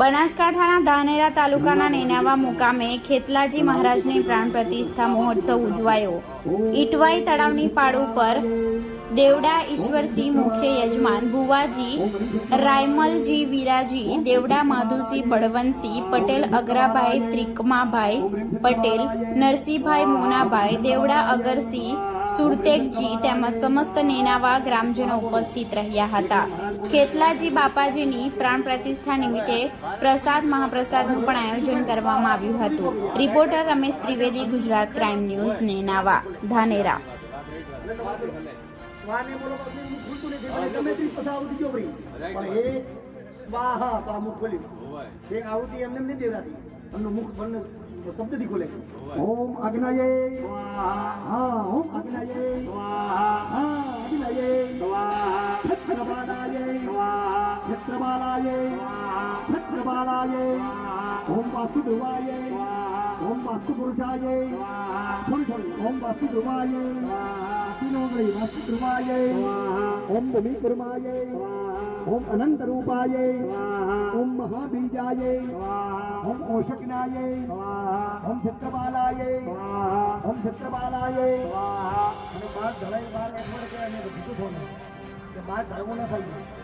બનાસકાંઠાના ધાનેરા તાલુકાના નેનાવા મુકામે ખેતલાજી મહારાજની પ્રાણ પ્રતિષ્ઠા મહોત્સવ ઉજવાયો. ઇટવાઈ તળાવની પાડ ઉપર દેવડા ઈશ્વરસિંહ મુખ્ય યજમાન ભુવાજી, રાયમલજી વિરાજી, દેવડા માધુસિંહ બળવંતસિંહ, પટેલ અગરાભાઈ ત્રિકમાભાઈ પટેલ, નરસિંહભાઈ મોનાભાઈ, દેવડા અગરસિંહ સુરતેકજી તેમજ સમસ્ત નેનાવા ગ્રામજનો ઉપસ્થિત રહ્યા હતા. ખેતલાજી બાપાજીની પ્રાણ પ્રતિષ્ઠા નિમિત્તે પ્રસાદ મહાપ્રસાદનું પણ આયોજન કરવામાં આવ્યું હતું. Reporter Ramesh Trivedi Gujarat crime news Nenava Dhanera. સ્વાહા તો આ મુખ ખોલ્યું એક આવતી એમને નહીં દેવરાતી એમનું મુખ બંને શબ્દથી ખોલે ઓમ અગ્નયે. હા ઓમ અગ્નયે. હા અગ્નયે. છત્રબાલાય છત્રબાલાય છત્રબાલાય ઓમ વાસુદેવાય ઓમ વાસ્તુ પુરુષાય થોડી થોડી ઓમ વાસ્તુ ધ્રુવાય તિનોગળી વાસ્તુ ધ્રુવાય ઓમ ભૂમિ કુર્માય ઓમ અનંત રૂપાય ઓમ મહાબીજાય ઓમ ઓષકનાય ઓમ છત્રબાલાય ઓમ છત્રબાલાય અને બાર ધરાઈ બાર એઠવાડ કે અને બધું થોડું કે બાર ધર્મો ન થાય